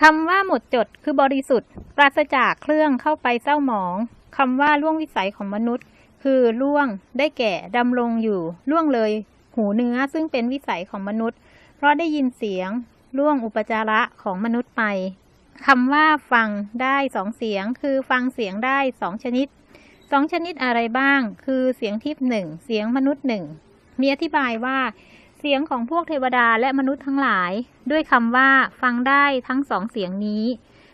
คำว่าหมดจดคือบริสุทธิ์ ปราศจากเครื่องเข้าไปเศร้าหมองคำว่าล่วงวิสัยของมนุษย์ คือล่วงได้แก่ดำรงอยู่ล่วงเลย หูเนื้อซึ่งเป็นวิสัยของมนุษย์ เพราะได้ยินเสียงล่วงอุปจาระของมนุษย์ไปคำว่าฟังได้สองเสียง คือฟังเสียงได้สองชนิดสองชนิดอะไรบ้าง คือเสียงทิพย์หนึ่งเสียงมนุษย์หนึ่งมีอธิบายว่า สียงของพวกเทวดาและมนุษย์ทั้งหลาย ด้วยคำว่าฟังได้ทั้งสองเสียงนี้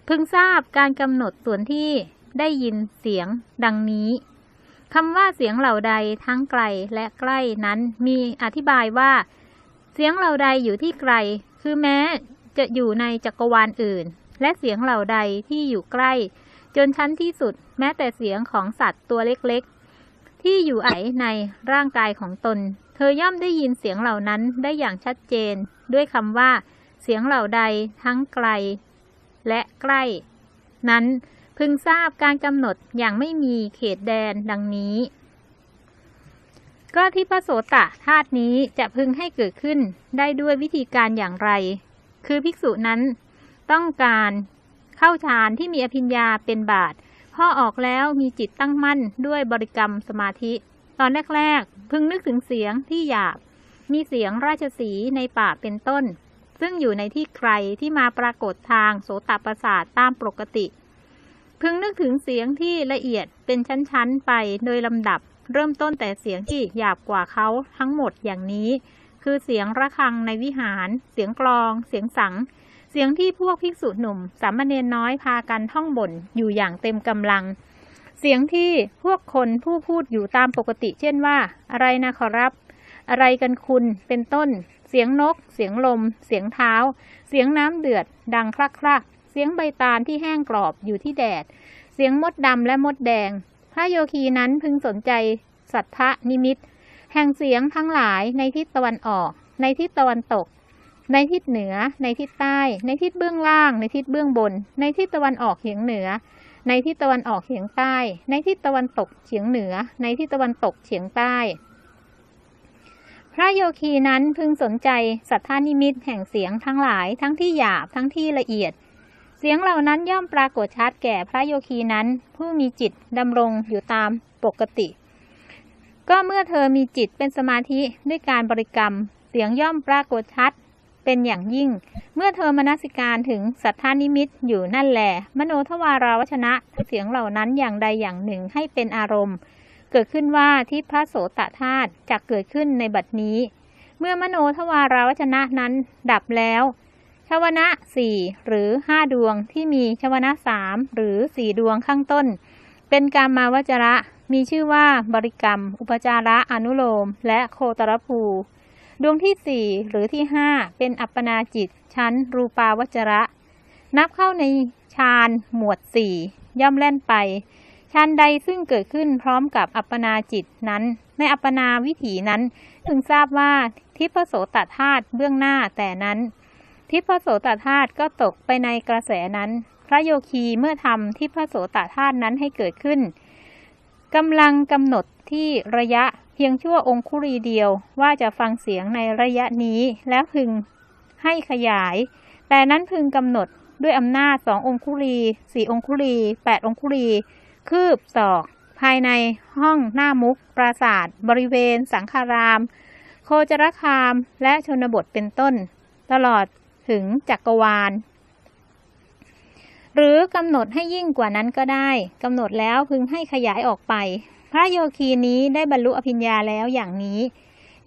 พึงทราบการกำหนดส่วนที่ได้ยินเสียงดังนี้คำว่าเสียงเหล่าใดทั้งไกลและใกล้นั้นมีอธิบายว่า เสียงเหล่าใดอยู่ที่ไกล คือแม้จะอยู่ในจักรวาลอื่น และเสียงเหล่าใดที่อยู่ใกล้ จนชั้นที่สุด แม้แต่เสียงของสัตว์ตัวเล็กๆ ที่อยู่ไอในร่างกายของตน เธอย่อมได้ยินเสียงเหล่านั้นได้อย่างชัดเจน ด้วยคำว่า เสียงเหล่าใดทั้งไกล และใกล้ นั้นพึงทราบการกำหนดอย่างไม่มีเขตแดนดังนี้ ก็ที่พระโสตะธาตุนี้จะพึงให้เกิดขึ้นได้ด้วยวิธีการอย่างไร คือภิกษุนั้นต้องการเข้าฌานที่มีอภิญญาเป็นบาทพอออกแล้วมีจิตตั้งมั่นด้วยบริกรรมสมาธิ ตอนแรกๆพึงนึกถึงเสียงที่หยาบ มีเสียงราชสีในป่าเป็นต้น ซึ่งอยู่ในที่ใครที่มาปรากฏทางโสตประสาทตามปกติ พึงนึกถึงเสียงที่ละเอียดเป็นชั้นๆไปโดยลำดับ เริ่มต้นแต่เสียงที่หยาบกว่าเขาทั้งหมดอย่างนี้ คือเสียงระฆังในวิหาร เสียงกลอง เสียงสัง เสียงที่พวกภิกษุหนุ่มสามเณรน้อยพากันท่องบ่นอยู่อย่างเต็มกำลัง เสียงที่พวกคนผู้พูดอยู่ตามปกติ เช่นว่า อะไรนะขอรับ อะไรกันคุณเป็นต้น เสียงนก เสียงลม เสียงเท้า เสียงน้ำเดือด ดังคลักคลักเสียงใบตาลที่แห้งกรอบอยู่ที่แดด เสียงมดดำและมดแดง พระโยคีนั้นพึงสนใจสัทธนิมิต แห่งเสียงทั้งหลายในทิศตะวันออก ในทิศตะวันตก ในทิศเหนือ ในทิศใต้ ในทิศเบื้องล่าง ในทิศเบื้องบน ในทิศตะวันออกเฉียงเหนือ ในทิศตะวันออกเฉียงใต้ ในทิศตะวันตกเฉียงเหนือ ในทิศตะวันตกเฉียงใต้ พระโยคีนั้นพึงสนใจสัทธานิมิตแห่งเสียงทั้งหลายทั้งที่หยาบทั้งที่ละเอียด เสียงเหล่านั้นย่อมปรากฏชัดแก่พระโยคีนั้น ผู้มีจิตดำรงอยู่ตามปกติ ก็เมื่อเธอมีจิตเป็นสมาธิด้วยการบริกรรม เสียงย่อมปรากฏชัด เป็นอย่างยิ่ง เมื่อเธอมนสิการถึงสัทธานิมิตอยู่นั่นแหละมโนทวาราวชนะเสียงเหล่านั้นอย่างใดอย่างหนึ่งให้เป็นอารมณ์ เกิดขึ้นว่าที่พระโสตธาตุจะเกิดขึ้นในบัดนี้ เมื่อมโนทวาราวชนะนั้นดับแล้วชวนะสี่หรือห้าดวงที่มีชวนะสามหรือสี่ดวงข้างต้น เป็นกรรมาวจระมีชื่อว่าบริกรรม อุปจาระอนุโลม และโคตรภู ดวงที่สี่หรือที่ห้าเป็นอัปปนาจิต ชั้น รูปาวจระ นับเข้าในฌานหมวดสี่ย่อมแล่นไปฌานใดซึ่งเกิดขึ้นพร้อมกับอัปปนาจิตนั้น ในอัปปนาวิถีนั้นถึงทราบว่าทิพโสตธาตุเบื้องหน้าแต่นั้น ทิพโสตธาตุก็ตกไปในกระแสนั้น พระโยคีเมื่อทำทิพโสตธาตุนั้นให้เกิดขึ้นกำลังกำหนด ที่ระยะเพียงชั่วองคุรีเดียวว่าจะฟังเสียงในระยะนี้แล้วพึงให้ขยาย แต่นั้นพึงกำหนดด้วยอำนาจสององคุรีสี่องคุรีแปดองคุรี คืบศอก ภายในห้องหน้ามุก ปราศาสตร์บริเวณ สังฆาราม โคจรคามและชนบทเป็นต้น ตลอดถึงจักรวาล หรือกำหนดให้ยิ่งกว่านั้นก็ได้กำหนดแล้วพึงให้ขยายออกไป พระโยคีนี้ได้บรรลุอภิญญาแล้วอย่างนี้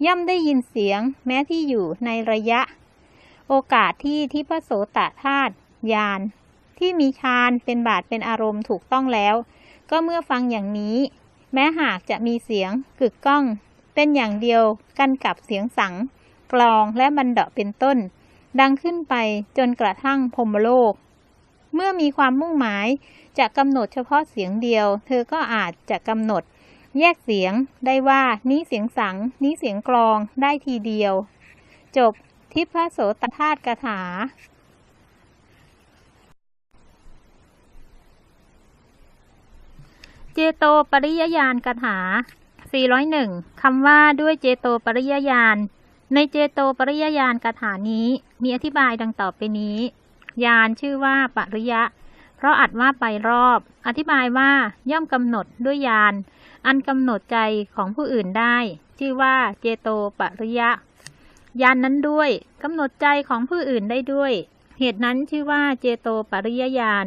ย่อมได้ยินเสียงแม้ที่อยู่ในระยะ โอกาสที่ทิพระโสตธาตุยานที่มีฌานเป็นบาทเป็นอารมณ์ถูกต้องแล้ว ก็เมื่อฟังอย่างนี้ แม้หากจะมีเสียงกึกก้อง เป็นอย่างเดียวกันกับเสียงสัง กลองและบันเดาะเป็นต้น ดังขึ้นไปจนกระทั่งพรมโลก เมื่อมีความมุ่งหมายจะกำหนดเฉพาะเสียงเดียว เธอก็อาจจะกำหนด แยกเสียงได้ว่านี้เสียงสัง นี้เสียงกลองได้ทีเดียว จบทิพโสตธาตุกถา เจโตปริยญาณกถา 401 คำว่าด้วยเจโตปริยญาณ ในเจโตปริยญาณกถานี้ มีอธิบายดังต่อไปนี้ยานชื่อว่าปริยะ เพราะอัดว่าไปรอบ อธิบายว่าย่อมกำหนดด้วยยาน อันกำหนดใจของผู้อื่นได้ ชื่อว่าเจโตปริยะ ยานนั้นด้วยกำหนดใจของผู้อื่นได้ด้วย เหตุนั้นชื่อว่าเจโตปริยญาณ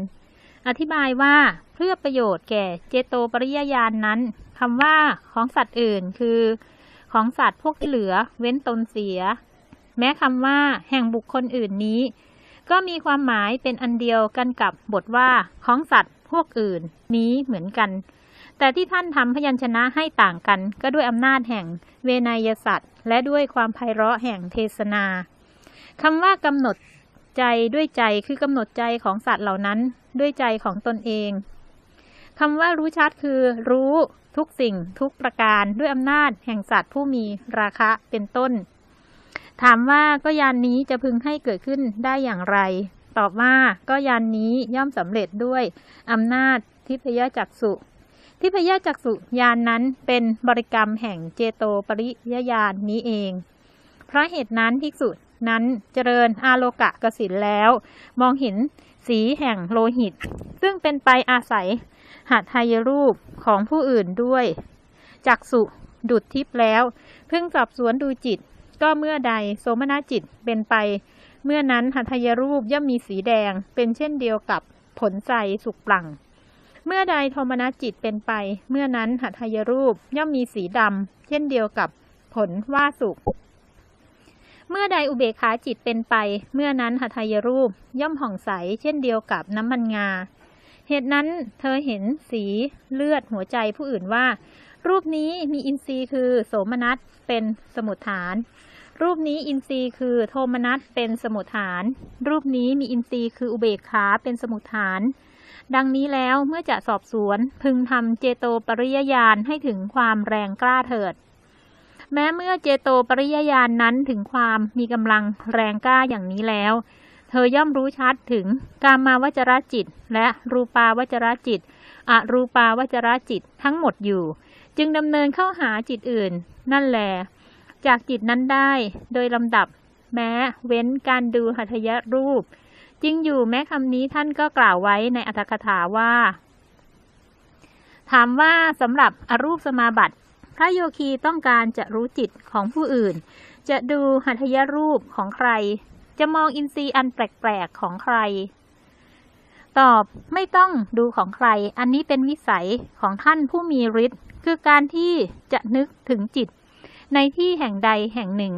อธิบายว่าเพื่อประโยชน์แก่เจโตปริยญาณนนั้นคำว่าของสัตว์อื่นคือ ของสัตว์พวกที่เหลือเว้นตนเสีย แม้คำว่าแห่งบุคคลอื่นนี้ ก็มีความหมายเป็นอันเดียวกันกับบทว่าของสัตว์พวกอื่น นี้เหมือนกัน แต่ที่ท่านทำพยัญชนะให้ต่างกัน ก็ด้วยอำนาจแห่งเวนยสัตว์และด้วยความไพเราะแห่งเทศนาคำว่ากำหนดใจด้วยใจคือกำหนดใจของสัตว์เหล่านั้นด้วยใจของตนเองคำว่ารู้ชัดคือรู้ทุกสิ่งทุกประการด้วยอำนาจแห่งสัตว์ผู้มีราคะเป็นต้น ถามว่าก็ยานนี้จะพึงให้เกิดขึ้นได้อย่างไร ตอบว่าก็ยานนี้ย่อมสำเร็จด้วยอำนาจทิพยจักสุทิพยจักสุยานนั้นเป็นบริกรรมแห่งเจโตปริยญาณนนี้เอง เพราะเหตุนั้นภิกษุนั้นเจริญอาโลกะกสินแล้ว มองเห็นสีแห่งโลหิต ซึ่งเป็นไปอาศัยหัตถยรูปของผู้อื่นด้วย จักสุดุดทิพแล้ว เพิ่งสอบสวนดูจิต ก็เมื่อใดโสมนัสจิตเป็นไป เมื่อนั้นหัตถยรูปย่อมมีสีแดง เป็นเช่นเดียวกับผลใสสุกปลังเมื่อใดโทมนัสจิตเป็นไป เมื่อนั้นหัตถยรูปย่อมมีสีดำเช่นเดียวกับผลว่าสุกเมื่อใดอุเบกขาจิตเป็นไป เมื่อนั้นหัตถยรูปย่อมผ่องใสเช่นเดียวกับน้ำมันงา เหตุนั้นเธอเห็นสีเลือดหัวใจผู้อื่นว่า รูปนี้มีอินทรีย์คือโสมนัสเป็นสมุทฐาน รูปนี้อินทรีย์คือโทมนัสเป็นสมุทฐาน รูปนี้มีอินทรีย์คืออุเบกขาเป็นสมุทฐาน ดังนี้แล้วเมื่อจะสอบสวนพึงทำเจโตปริยญาณให้ถึงความแรงกล้าเถิด แม้เมื่อเจโตปริยญาณนนั้นถึงความมีกำลังแรงกล้าอย่างนี้แล้ว เธอย่อมรู้ชัดถึงกามาวจรจิต และรูปาวจรจิตอรูปาวจรจิตทั้งหมดอยู่ จึงดำเนินเข้าหาจิตอื่น นั่นแหล จากจิตนั้นได้โดยลำดับแม้เว้นการดูหัตยรูป จริงอยู่แม้คำนี้ท่านก็กล่าวไว้ในอัตถกถาว่า ถามว่าสำหรับอรูปสมาบัติ พระโยคีต้องการจะรู้จิตของผู้อื่น จะดูหัตถยรูปของใคร จะมองอินทรีย์อันแปลกๆของใคร ตอบไม่ต้องดูของใคร อันนี้เป็นวิสัยของท่านผู้มีฤทธิ์คือการที่จะนึกถึงจิต ในที่แห่งใดแห่งหนึ่ง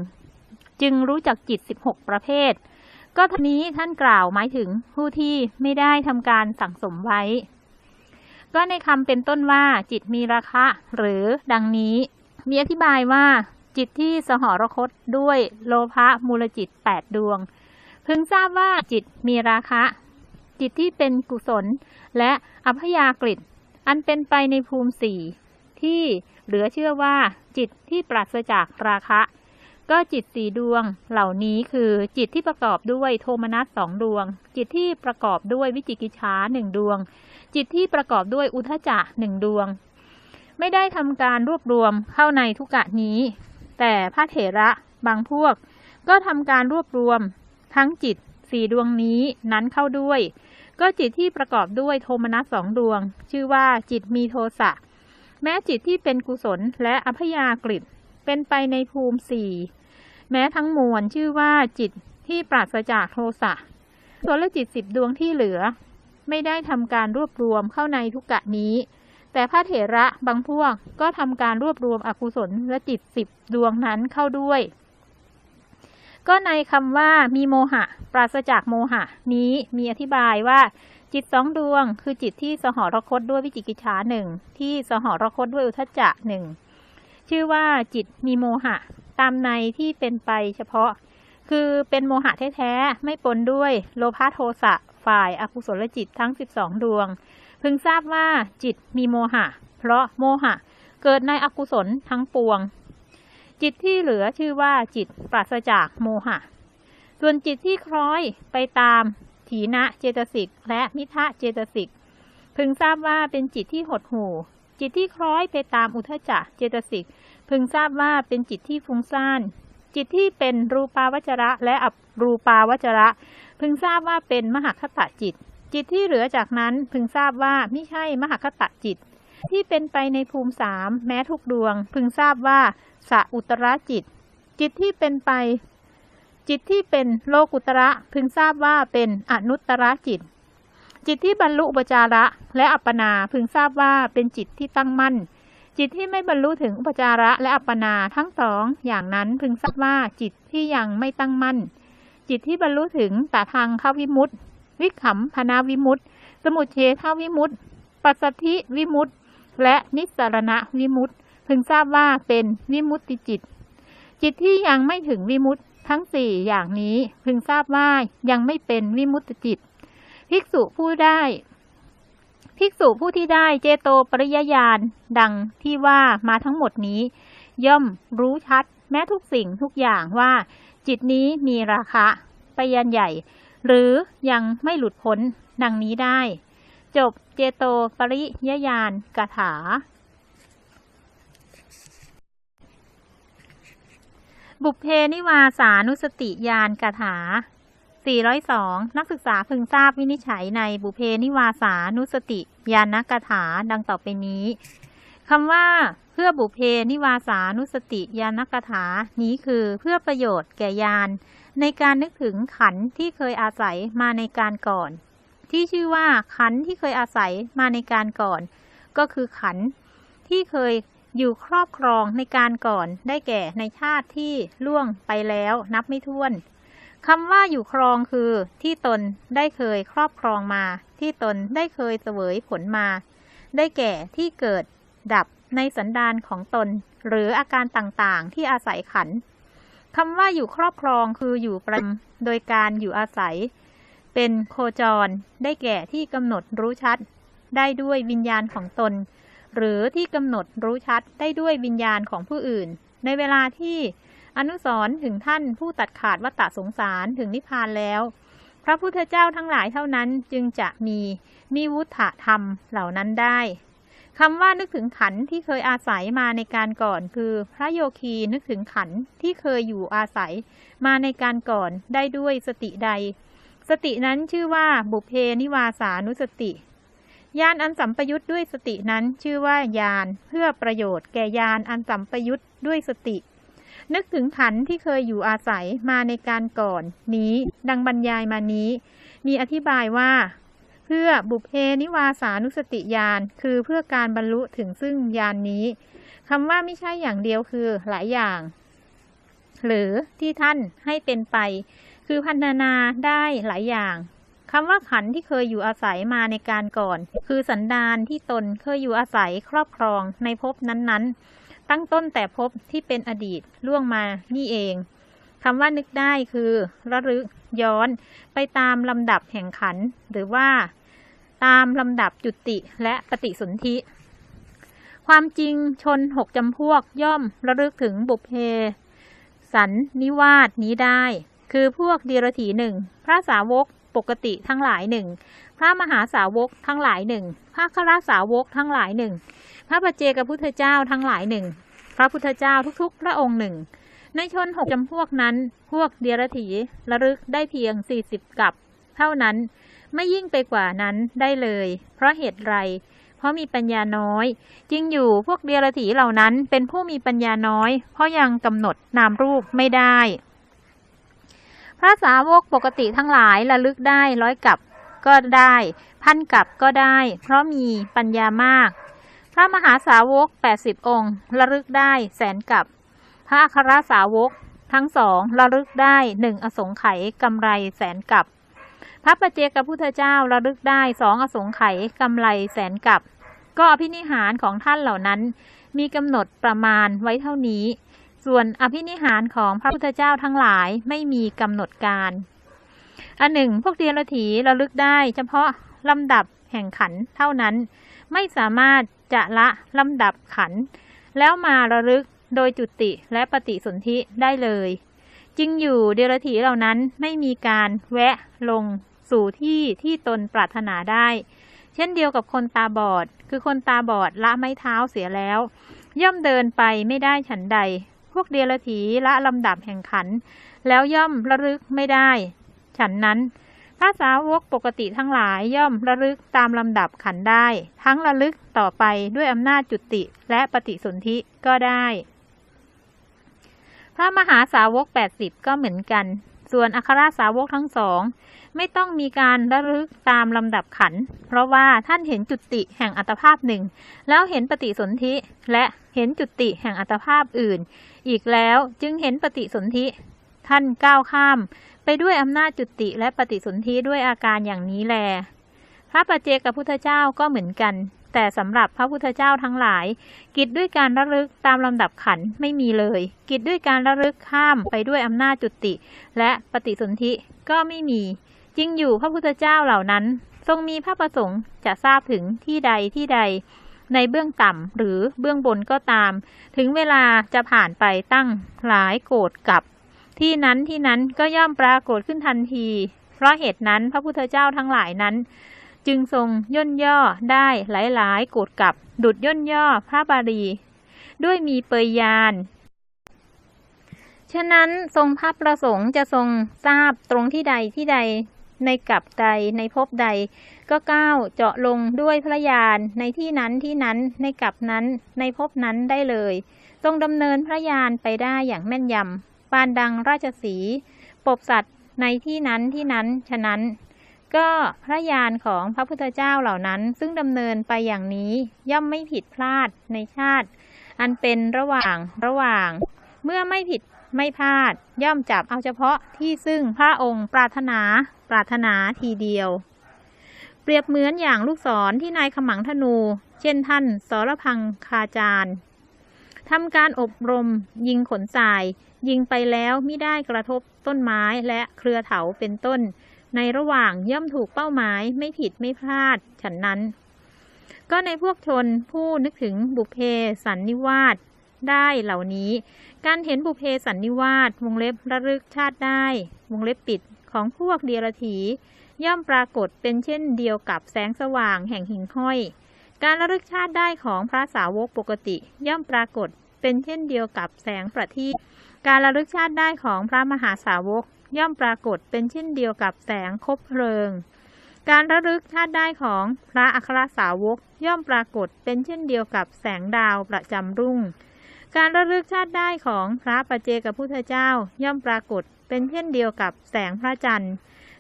จึงรู้จักจิต 16 ประเภท ก็ทีนี้ท่านกล่าวหมายถึงผู้ที่ไม่ได้ทำการสั่งสมไว้ ก็ในคำเป็นต้นว่าจิตมีราคะ หรือดังนี้ มีอธิบายว่าจิตที่สหรคตด้วยโลภะมูลจิตแปดดวง พึงทราบว่าจิตมีราคะ จิตที่เป็นกุศล และอัพยากฤิอันเป็นไปในภูมิสี่ ที่เหลือเชื่อว่าจิตที่ปราศจากราคะ ก็จิตสี่ดวงเหล่านี้คือจิตที่ประกอบด้วยโทมนัสสองดวง จิตที่ประกอบด้วยวิจิกิจฉาหนึ่งดวง จิตที่ประกอบด้วยอุทจะหนึ่งดวง ไม่ได้ทำการรวบรวมเข้าในทุกะนี้ แต่พระเถระบางพวก ก็ทำการรวบรวมทั้งจิตสี่ดวงนี้นั้นเข้าด้วย ก็จิตที่ประกอบด้วยโทมนัสสองดวง ชื่อว่าจิตมีโทสะ แม้จิตที่เป็นกุศลและอภยากฤิเป็นไปในภูมิสี่แม้ทั้งมวลชื่อว่าจิตที่ปราศจากโทสะส่วนละจิตสิบดวงที่เหลือ ไม่ได้ทำการรวบรวมเข้าในทุกกะนี้ แต่พระเถระบางพวกก็ทำการรวบรวมอกุศลและจิตสิบดวงนั้นเข้าด้วย ก็ในคำว่ามีโมหะ ปราศจากโมหะ นี้มีอธิบายว่า จิตสองดวง คือจิตที่สหรคตด้วยวิจิกิจฉาหนึ่งที่สหรคตด้วยอุทจจะหนึ่งชื่อว่าจิตมีโมหะ ตามในที่เป็นไปเฉพาะ คือเป็นโมหะแท้ๆไม่ปนด้วยโลภะโทสะฝ่ายอากุศลจิตทั้ง 12 ดวง พึงทราบว่าจิตมีโมหะ เพราะโมหะเกิดในอกุศลทั้งปวง จิตที่เหลือชื่อว่าจิตปราศจากโมหะ ส่วนจิตที่คล้อยไปตาม ถีนะเจตสิก และมิทะเจตสิก พึงทราบว่าเป็นจิตที่หดหู่ จิตที่คล้อยไปตามอุทจักเจตสิก พึงทราบว่าเป็นจิตที่ฟุ้งซ่าน จิตที่เป็นรูปาวจระและอับรูปาวจระ พึงทราบว่าเป็นมหคตจิต จิตที่เหลือจากนั้นพึงทราบว่าไม่ใช่มหคตจิต ที่เป็นไปในภูมิสามแม้ทุกดวง พึงทราบว่าสะอุตระจิต จิตที่เป็นไป จิตที่เป็นโลกุตระพึงทราบว่าเป็นอนุตระจิต จิตที่บรรลุอุปจาระและอัปปนาพึงทราบว่าเป็นจิตที่ตั้งมั่น จิตที่ไม่บรรลุถึงอุปจาระและอัปปนาทั้งสองอย่างนั้นพึงทราบว่าจิตที่ยังไม่ตั้งมั่น จิตที่บรรลุถึงตาทางเข้าวิมุตติ วิขำพนาวิมุตติ สมุทเฉทวิมุตติปัสสธิวิมุตติ และนิสรณวิมุตติ พึงทราบว่าเป็นวิมุตติจิตจิตที่ยังไม่ถึงวิมุตติ ทั้งสี่อย่างนี้พึงทราบว่ายังไม่เป็นวิมุตติจิต ภิกษุผู้ได้ ภิกษุผู้ที่ได้เจโตปริยญาณดังที่ว่ามาทั้งหมดนี้ ย่อมรู้ชัดแม้ทุกสิ่งทุกอย่างว่า จิตนี้มีราคะไปยันใหญ่ หรือยังไม่หลุดพ้นดังนี้ได้ จบเจโตปริยญาณกถา บุพเพนิวาสานุสติญาณกถา 402 นักศึกษาพึงทราบวินิจฉัยในบุพเพนิวาสานุสติญาณกถาดังต่อไปนี้คำว่าเพื่อบุพเพนิวาสานุสติญาณกถา นี้คือเพื่อประโยชน์แก่ญาณในการนึกถึงขันที่เคยอาศัยมาในการก่อน ที่ชื่อว่าขันที่เคยอาศัยมาในการก่อน ก็คือขันที่เคย อยู่ครอบครองในการก่อนได้แก่ในชาติที่ล่วงไปแล้วนับไม่ถ้วนคำว่าอยู่ครองคือที่ตนได้เคยครอบครองมา ที่ตนได้เคยเสวยผลมา ได้แก่ที่เกิดดับในสันดานของตน หรืออาการต่างๆ ที่อาศัยขันคำว่าอยู่ครอบครองคืออยู่ประจำโดยการอยู่อาศัย เป็นโคจร ได้แก่ที่กำหนดรู้ชัด ได้ด้วยวิญญาณของตน หรือที่กำหนดรู้ชัดได้ด้วยวิญญาณของผู้อื่น ในเวลาที่อนุสรณ์ถึงท่านผู้ตัดขาดวัฏฏะสงสารถึงนิพพานแล้ว พระพุทธเจ้าทั้งหลายเท่านั้นจึงจะมีมีวุฒธรรมเหล่านั้นได้คำว่านึกถึงขันธ์ที่เคยอาศัยมาในการก่อน คือพระโยคีนึกถึงขันธ์ที่เคยอยู่อาศัย มาในการก่อนได้ด้วยสติใด สตินั้นชื่อว่าบุเพนิวาสานุสติ ญาณอันสัมปยุทธ์ด้วยสตินั้นชื่อว่าญาณเพื่อประโยชน์แก่ญาณอันสัมปยุทธ์ด้วยสติ นึกถึงขันธ์ที่เคยอยู่อาศัยมาในการก่อน นี้ดังบรรยายมานี้ มีอธิบายว่า เพื่อบุพเพนิวาสานุสติญาณคือเพื่อการบรรลุถึงซึ่งญานนี้คำว่าไม่ใช่อย่างเดียวคือหลายอย่าง หรือที่ท่านให้เป็นไป คือพันนาได้หลายอย่าง คำว่าขันที่เคยอยู่อาศัยมาในการก่อน คือสันดานที่ตนเคยอยู่อาศัยครอบครองในภพนั้นๆ ตั้งต้นแต่ภพที่เป็นอดีตล่วงมานี่เองคำว่านึกได้คือระลึกย้อนไปตามลำดับแห่งขัน หรือว่า ตามลำดับจุติและปฏิสนธิ ความจริงชนหกจำพวกย่อมระลึกถึงบุพเพ สันนิวาสนี้ได้ คือพวกเดียรถีหนึ่ง พระสาวก ปกติทั้งหลายหนึ่งพระมหาสาวกทั้งหลายหนึ่งพระคราสาวกทั้งหลายหนึ่งพระปเจกพุทธเจ้าทั้งหลายหนึ่งพระพุทธเจ้าทุกๆ พระองค์หนึ่งในชนหกจำพวกนั้น พวกเดียรถีระลึกได้เพียงสี่สิบกับเท่านั้นไม่ยิ่งไปกว่านั้นได้เลย เพราะเหตุไร เพราะมีปัญญาน้อยจริงอยู่พวกเดียรถีเหล่านั้นเป็นผู้มีปัญญาน้อย เพราะยังกำหนดนามรูปไม่ได้ พระสาวกปกติทั้งหลายระลึกได้ร้อยกับก็ได้ พันกับก็ได้ เพราะมีปัญญามาก พระมหาสาวก 80 องค์ระลึกได้แสนกับ พระอัครสาวกทั้งสองระลึกได้หนึ่งอสงไขยกำไรแสนกับ พระปเจกับพุทธเจ้าระลึกได้สองอสงไขยกำไรแสนกับ ก็อภินิหารของท่านเหล่านั้น มีกำหนดประมาณไว้เท่านี้ ส่วนอภินิหารของพระพุทธเจ้าทั้งหลายไม่มีกำหนดการ อันหนึ่ง พวกเดียรถีระลึกได้ เฉพาะลำดับแห่งขันเท่านั้น ไม่สามารถจะละลำดับขัน แล้วมาระลึกโดยจุติและปฏิสนธิได้เลยจริงอยู่เดรถีเหล่านั้นไม่มีการแวะลงสู่ที่ที่ตนปรารถนาได้ เช่นเดียวกับคนตาบอด คือคนตาบอดละไม้เท้าเสียแล้ว ย่อมเดินไปไม่ได้ฉันใด พวกเดรถีละลำดับแห่งขัน แล้วย่อมระลึกไม่ได้ ฉันนั้นพระสาวกปกติทั้งหลายย่อมระลึกตามลำดับขันได้ ทั้งระลึกต่อไปด้วยอำนาจจุติและปฏิสนธิก็ได้ พระมหาสาวก 80 ก็เหมือนกัน ส่วนอัครสาวกทั้งสอง ไม่ต้องมีการระลึกตามลำดับขัน เพราะว่าท่านเห็นจุติแห่งอัตภาพหนึ่ง แล้วเห็นปฏิสนธิและ เห็นจุติแห่งอัตภาพอื่น อีกแล้วจึงเห็นปฏิสนธิ ท่านก้าวข้าม ไปด้วยอำนาจจุติและปฏิสนธิด้วยอาการอย่างนี้แล พระปัจเจกพุทธเจ้าก็เหมือนกัน แต่สำหรับพระพุทธเจ้าทั้งหลาย กิจด้วยการระลึกตามลำดับขันไม่มีเลย กิจด้วยการระลึกข้ามไปด้วยอำนาจจุติ และปฏิสนธิก็ไม่มีจริงอยู่พระพุทธเจ้าเหล่านั้น ทรงมีพระประสงค์จะทราบถึงที่ใดที่ใด ในเบื้องต่ำหรือเบื้องบนก็ตาม ถึงเวลาจะผ่านไปตั้งหลายโกรธกับ ที่นั้นที่นั้นก็ย่อมปรากฏขึ้นทันที เพราะเหตุนั้นพระพุทธเจ้าทั้งหลายนั้น จึงทรงย่นย่อได้หลายๆ โกรธกับ ดุดย่นย่อพระบาลีด้วยมีเปยยานฉะนั้นทรงพระประสงค์จะทรงทราบตรงที่ใดที่ใด ในกับใดในภพใด ก็ก้าวเจาะลงด้วยพระยานในที่นั้นที่นั้นในกับนั้นในภพนั้นได้เลย ทรงดำเนินพระยานไปได้อย่างแม่นยำปานดังราชสีปบสัตว์ในที่นั้นที่นั้นฉะนั้น ก็พระยานของพระพุทธเจ้าเหล่านั้น ซึ่งดำเนินไปอย่างนี้ย่อมไม่ผิดพลาดในชาติ อันเป็นระหว่างระหว่าง เมื่อไม่ผิด ไม่พลาด ย่อมจับเอาเฉพาะที่ซึ่งพระองค์ปรารถนาปรารถนาทีเดียว เปรียบเหมือนอย่างลูกศรที่นายขมังธนู เช่นท่านสรพังคาจารย์ทำการอบรมยิงขนทราย ยิงไปแล้วไม่ได้กระทบต้นไม้และเครือเถาเป็นต้น ในระหว่างย่อมถูกเป้าหมายไม่ผิดไม่พลาดฉันนั้น ก็ในพวกชนผู้นึกถึงบุพเพสันนิวาส ได้เหล่านี้ การเห็นบุเพสันนิวาสวงเล็บระลึกชาติได้ วงเล็บปิดของพวกเดียรถี ย่อมปรากฏเป็นเช่นเดียวกับแสงสว่างแห่งหิ่งห้อย การระลึกชาติได้ของพระสาวกปกติ ย่อมปรากฏเป็นเช่นเดียวกับแสงประทีปการระลึกชาติได้ของพระมหาสาวก ย่อมปรากฏเป็นเช่นเดียวกับแสงคบเพลิง การระลึกชาติได้ของพระอัครสาวก ย่อมปรากฏเป็นเช่นเดียวกับแสงดาวประจำรุ่ง การระลึกชาติได้ของพระปัจเจกพุทธเจ้าย่อมปรากฏเป็นเช่นเดียวกับแสงพระจันทร์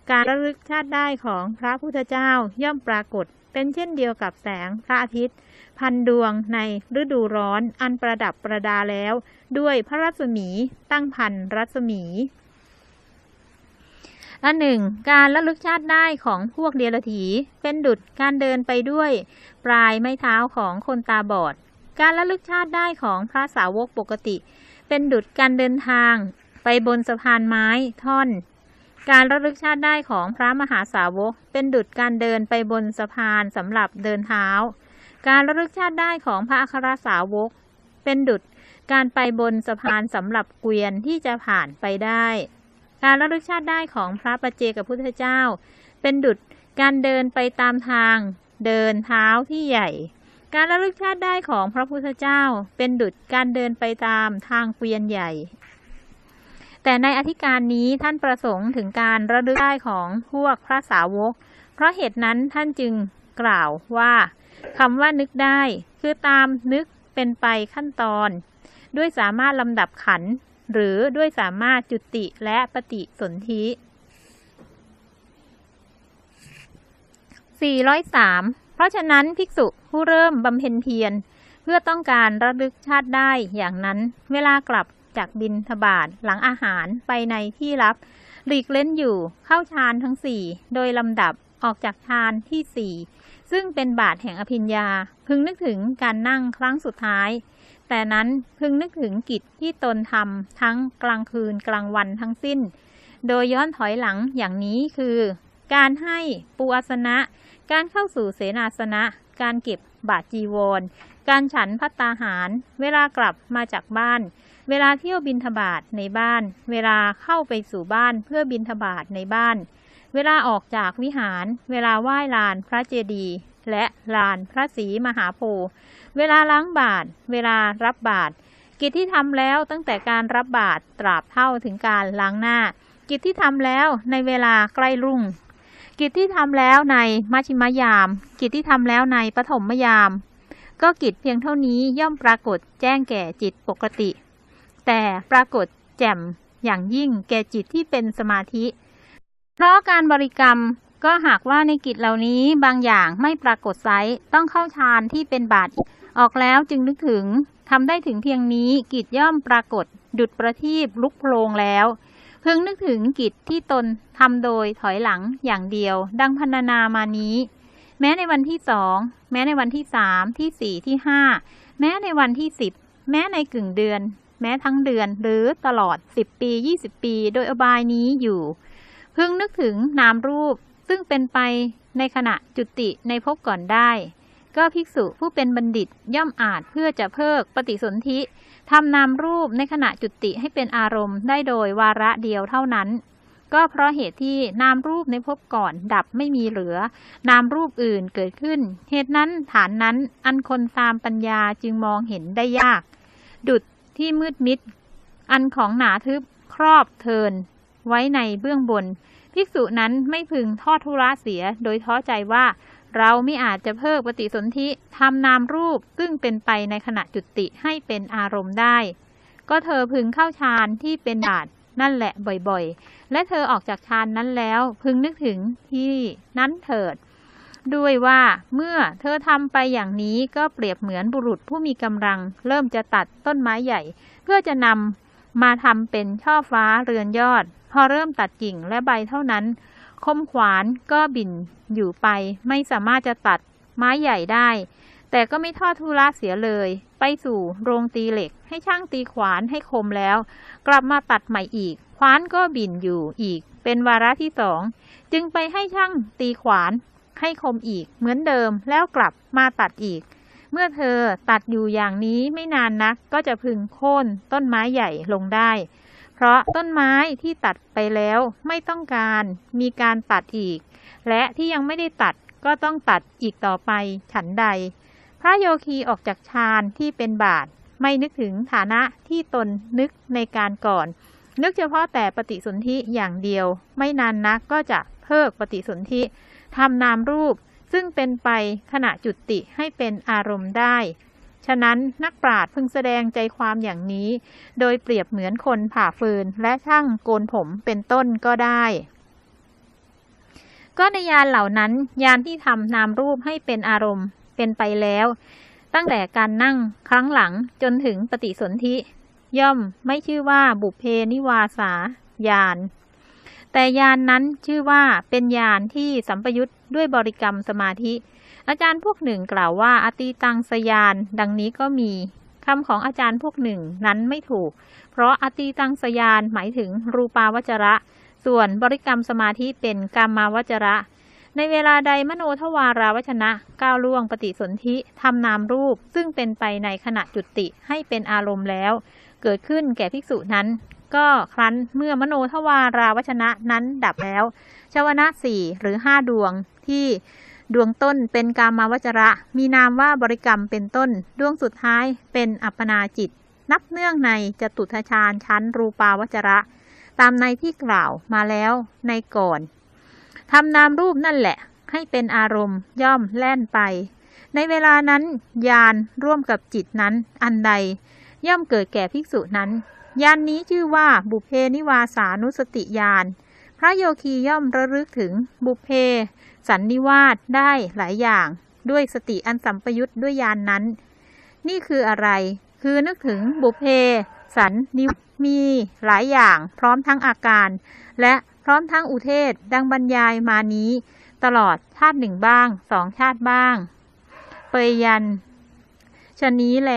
การระลึกชาติได้ของพระพุทธเจ้าย่อมปรากฏเป็นเช่นเดียวกับแสงพระอาทิตย์ พันดวงในฤดูร้อนอันประดับประดาแล้ว ด้วยพระรัศมีตั้งพันรัศมีอันหนึ่งการระลึกชาติได้ของพวกเดียรถีเป็นดุจการเดินไปด้วย ปลายไม้เท้าของคนตาบอด การระลึกชาติได้ของพระสาวกปกติ เป็นดุจการเดินทาง ไปบนสะพานไม้ท่อน การระลึกชาติได้ของพระมหาสาวก เป็นดุจการเดินไปบนสะพานสำหรับเดินเท้า การระลึกชาติได้ของพระอัครสาวก เป็นดุจการไปบนสะพานสำหรับเกวียนที่จะผ่านไปได้ การระลึกชาติได้ของพระปัจเจกพุทธเจ้า เป็นดุจการเดินไปตามทาง เดินเท้าที่ใหญ่ การระลึกชาติได้ของพระพุทธเจ้าเป็นดุจการเดินไปตามทางเกวียนใหญ่ แต่ในอธิการนี้ท่านประสงค์ถึงการระลึกได้ของพวกพระสาวก เพราะเหตุนั้นท่านจึงกล่าวว่าคำว่านึกได้คือตามนึกเป็นไปขั้นตอน ด้วยสามารถลำดับขันธ์หรือด้วยสามารถจุติและปฏิสนธิ403 ราะฉะนั้นภิกษุผู้เริ่มบำเพ็ญเพียรเพื่อต้องการระลึกชาติได้อย่างนั้น เวลากลับจากบินทบาทหลังอาหารไปในที่รับ หลีกเล่นอยู่เข้าฌานทั้งสี่โดยลำดับออกจากฌานที่สี่ซึ่งเป็นบาทแห่งอภิญญา พึงนึกถึงการนั่งครั้งสุดท้าย แต่นั้นพึงนึกถึงกิจที่ตนทำทั้งกลางคืนกลางวันทั้งสิ้น โดยย้อนถอยหลังอย่างนี้คือ การให้ปูอาสนะ การเข้าสู่เสนาสนะ การเก็บบาทจีวร การฉันพัตตาหาร เวลากลับมาจากบ้าน เวลาเที่ยวบินทบาทในบ้าน เวลาเข้าไปสู่บ้านเพื่อบินทบาทในบ้าน เวลาออกจากวิหาร เวลาไหว้ลานพระเจดีย์และลานพระศรีมหาโพธิ์เวลาล้างบาตรเวลารับบาตรกิจที่ทำแล้วตั้งแต่การรับบาตรตราบเท่าถึงการล้างหน้า กิจที่ทำแล้วในเวลาใกล้รุ่ง กิจที่ทำแล้วในมัชชิมยาม กิจที่ทำแล้วในปฐมยาม ก็กิจเพียงเท่านี้ย่อมปรากฏแจ้งแก่จิตปกติ แต่ปรากฏแจ่มอย่างยิ่งแก่จิตที่เป็นสมาธิ เพราะการบริกรรมก็หากว่าในกิจเหล่านี้บางอย่างไม่ปรากฏไซส์ต้องเข้าฌานที่เป็นบาทออกแล้วจึงนึกถึงทำได้ถึงเพียงนี้กิจย่อมปรากฏ ดุดประทีปลุกโพลงแล้ว เพิ่งนึกถึงกิจที่ตนทำโดยถอยหลังอย่างเดียว ดังพันนามานี้ แม้ในวันที่สองแม้ในวันที่สามที่สี่ที่ห้าแม้ในวันที่สิบแม้ในกึ่งเดือน แม้ทั้งเดือนหรือตลอดสิบปียี่สิบปี โดยอบายนี้อยู่เพิ่งนึกถึงนามรูปซึ่งเป็นไปในขณะจุติในภพก่อนได้ ก็ภิกษุผู้เป็นบัณฑิตย่อมอาจเพื่อจะเพิกปฏิสนธิทำนามรูปในขณะจุติให้เป็นอารมณ์ได้โดยวาระเดียวเท่านั้น ก็เพราะเหตุที่นามรูปในภพก่อนดับไม่มีเหลือ นามรูปอื่นเกิดขึ้น เหตุนั้นฐานนั้นอันคนตามปัญญาจึงมองเห็นได้ยาก ดุดที่มืดมิด อันของหนาทึบครอบเทิน ไว้ในเบื้องบน ภิกษุนั้นไม่พึงทอดทุระเสียโดยท้อใจว่า เราไม่อาจจะเพิกปฏิสนธิทำนามรูปซึ่งเป็นไปในขณะจุติให้เป็นอารมณ์ได้ ก็เธอพึงเข้าฌานที่เป็นบาทนั่นแหละบ่อยๆ และเธอออกจากฌานนั้นแล้ว พึงนึกถึงที่นั้นเถิด ด้วยว่าเมื่อเธอทำไปอย่างนี้ก็เปรียบเหมือนบุรุษผู้มีกำลัง เริ่มจะตัดต้นไม้ใหญ่ เพื่อจะนำมาทำเป็นช่อฟ้าเรือนยอด พอเริ่มตัดกิ่งและใบเท่านั้น คมขวานก็บินอยู่ไป ไม่สามารถจะตัดไม้ใหญ่ได้ แต่ก็ไม่ทอดทุระเสียเลย ไปสู่โรงตีเหล็ก ให้ช่างตีขวานให้คมแล้ว กลับมาตัดใหม่อีก ขวานก็บินอยู่อีก เป็นวาระที่สอง จึงไปให้ช่างตีขวานให้คมอีก เหมือนเดิมแล้วกลับมาตัดอีก เมื่อเธอตัดอยู่อย่างนี้ไม่นานนัก ก็จะพึงโค่นต้นไม้ใหญ่ลงได้ เพราะต้นไม้ที่ตัดไปแล้วไม่ต้องการมีการตัดอีก และที่ยังไม่ได้ตัดก็ต้องตัดอีกต่อไปฉันใด พระโยคีออกจากฌานที่เป็นบาท ไม่นึกถึงฐานะที่ตนนึกในการก่อน นึกเฉพาะแต่ปฏิสนธิอย่างเดียว ไม่นานนักก็จะเพิกปฏิสนธิทำนามรูปซึ่งเป็นไปขณะจุติให้เป็นอารมณ์ได้ ฉะนั้นนักปราชญ์พึงแสดงใจความอย่างนี้ โดยเปรียบเหมือนคนผ่าฟืนและช่างโกนผมเป็นต้นก็ได้ ก็ในยานเหล่านั้น ยานที่ทำนามรูปให้เป็นอารมณ์เป็นไปแล้ว ตั้งแต่การนั่งครั้งหลังจนถึงปฏิสนธิ ย่อมไม่ชื่อว่าบุพเพนิวาสายานแต่ยานนั้นชื่อว่าเป็นยานที่สัมปยุตด้วยบริกรรมสมาธิ อาจารย์พวกหนึ่งกล่าวว่าอติตังสยาน ดังนี้ก็มีคำของอาจารย์พวกหนึ่งนั้นไม่ถูก เพราะอติตังสยานหมายถึงรูปาวจระ ส่วนบริกรรมสมาธิเป็นกรรมาวจระ ในเวลาใดมโนทวาราวชนะก้าวล่วงปฏิสนธิทำนามรูป ซึ่งเป็นไปในขณะจุติให้เป็นอารมณ์แล้ว เกิดขึ้นแก่ภิกษุนั้น ก็ครั้นเมื่อมโนทวาราวชนะนั้นดับแล้วชวนะสี่หรือห้าดวงที่ ดวงต้นเป็นกามาวจระ มีนามว่าบริกรรมเป็นต้น ดวงสุดท้ายเป็นอัปปนาจิต นับเนื่องในจตุทชาญชั้นรูปาวจระ ตามในที่กล่าวมาแล้วในก่อนทำนามรูปนั่นแหละ ให้เป็นอารมณ์ย่อมแล่นไป ในเวลานั้นยานร่วมกับจิตนั้น อันใด ย่อมเกิดแก่ภิกษุนั้นยานนี้ชื่อว่าบุเพนิวาสานุสติยานพระโยคีย่อมระลึกถึงบุเพ สันนิวาสได้หลายอย่าง ด้วยสติอันสัมปยุตด้วยยานนั้น นี่คืออะไร คือนึกถึงบุเพ สันนิมีหลายอย่าง พร้อมทั้งอาการ และพร้อมทั้งอุเทศ ดังบรรยายมานี้ ตลอดชาติหนึ่งบ้างสองชาติบ้าง เปยยันชนี้แหล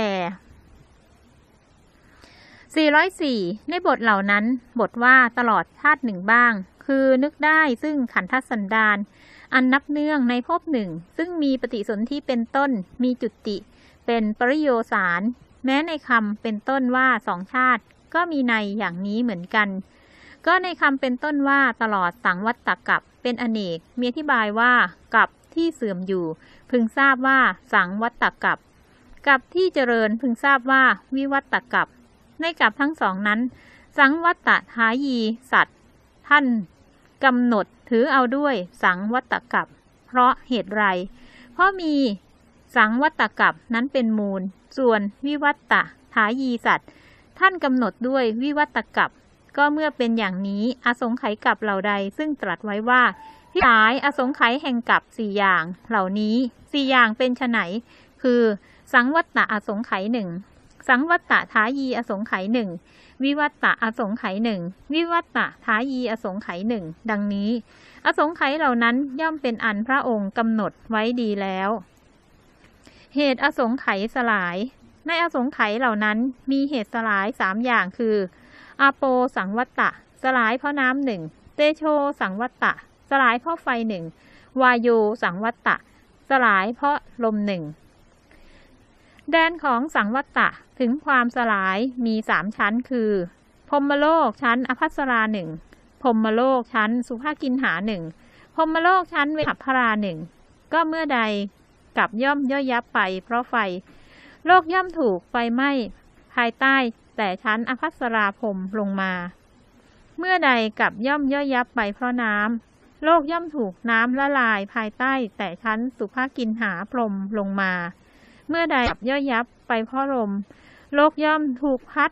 404 ในบทเหล่านั้น บทว่าตลอดชาติหนึ่งบ้าง คือนึกได้ซึ่งขันธสันดาน อันนับเนื่องในภพหนึ่ง ซึ่งมีปฏิสนธิเป็นต้น มีจุติ เป็นปริโยสาร แม้ในคำเป็นต้นว่าสองชาติ ก็มีในอย่างนี้เหมือนกัน ก็ในคำเป็นต้นว่าตลอดสังวัตตกับเป็นอเนก มีอธิบายว่ากับที่เสื่อมอยู่ พึงทราบว่าสังวัตตกับกับที่เจริญพึงทราบว่าวิวัตตกับในกับทั้งสองนั้น สังวัตตทายีสัตว์ ท่าน กำหนดถือเอาด้วยสังวัตกับ เพราะเหตุไร เพราะมีสังวัตกับนั้นเป็นมูล ส่วนวิวัตตะถายีสัตว์ ท่านกำหนดด้วยวิวัตกับ ก็เมื่อเป็นอย่างนี้อสงไขยกับเหล่าใดซึ่งตรัสไว้ว่าที่หลายอสงไขยแห่งกับสี่อย่าง เหล่านี้สี่อย่างเป็นไฉนคือ สังวัตตะอสงไขยหนึ่งสังวัตตะทายีอสงไขยหนึ่ง วิวัตตะอสงไขยหนึ่งวิวัตตะท้ายีอสงไขยหนึ่งดังนี้ อสงไขยเหล่านั้นย่อมเป็นอันพระองค์กำหนดไว้ดีแล้ว เหตุอสงไขยสลาย ในอสงไขยเหล่านั้นมีเหตุสลายสามอย่างคืออาโปสังวัตตะ สลายเพราะน้ำหนึ่งเตโชสังวัตตะ สลายเพราะไฟหนึ่งวายโยสังวัตตะ สลายเพราะลมหนึ่งแดนของสังวัตตะ ถึงความสลายมีสามชั้นคือพรมโลกชั้นอภัสราหนึ่งพรมโลกชั้นสุภากินหาหนึ่งพรมโลกชั้นเวหัพพราหนึ่งก็เมื่อใดกับย่อมย่อยยับไป เพราะไฟ โลกย่อมถูกไฟไหม้ภายใต้แต่ชั้นอภัสราพรมลงมา เมื่อใดกับย่อมย่อยยับไปเพราะน้ำโลกย่อมถูกน้ำละลายภายใต้แต่ชั้นสุภากินหาพรมลงมา เมื่อใดกับย่อยยับไปเพราะลม โลกย่อมถูกพัด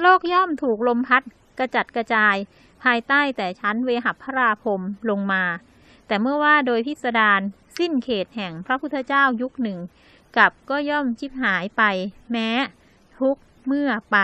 โลกย่อมถูกลมพัด กระจัดกระจาย ภายใต้แต่ชั้นเวหัพพราพมลงมา แต่เมื่อว่าโดยพิสดารสิ้นเขตแห่งพระพุทธเจ้ายุคหนึ่ง กับก็ย่อมชิบหายไป แม้ ทุกเมื่อไป